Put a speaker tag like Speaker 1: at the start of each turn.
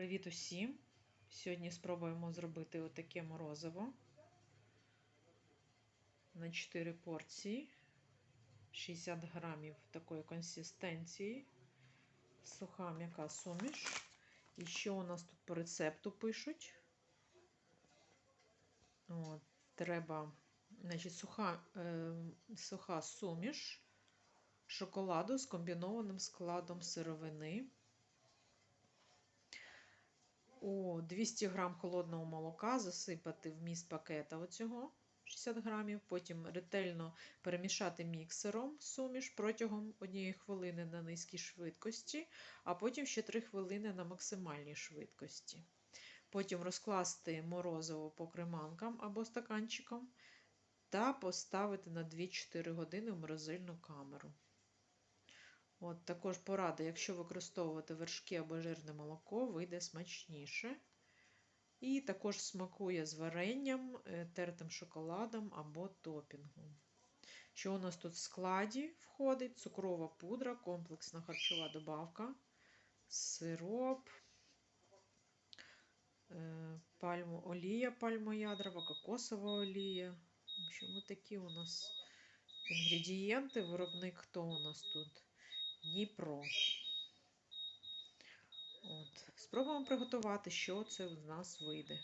Speaker 1: Привіт усім! Сьогодні спробуємо зробити отаке морозиво на 4 порції, 60 грамів такої консистенції, суха м'яка суміш. І що у нас тут по рецепту пишуть? От, треба значить, суха, е, суха суміш шоколаду з комбінованим складом сировини. У 200 грам холодного молока засипати вміст пакета оцього 60 грамів, потім ретельно перемішати міксером суміш протягом однієї хвилини на низькій швидкості, а потім ще 3 хвилини на максимальній швидкості. Потім розкласти морозиво по креманкам або стаканчикам та поставити на 2-4 години в морозильну камеру. От Також порада, якщо використовувати вершки або жирне молоко, вийде смачніше. І також смакує з варенням, е, тертим шоколадом або топінгом. Що у нас тут в складі входить? Цукрова пудра, комплексна харчова добавка, сироп, е, пальмо, олія пальмоядрова, кокосова олія. В общем, такі у нас інгредієнти. Виробник хто у нас тут? Дніпро. От. Спробуємо приготувати, що це в нас вийде.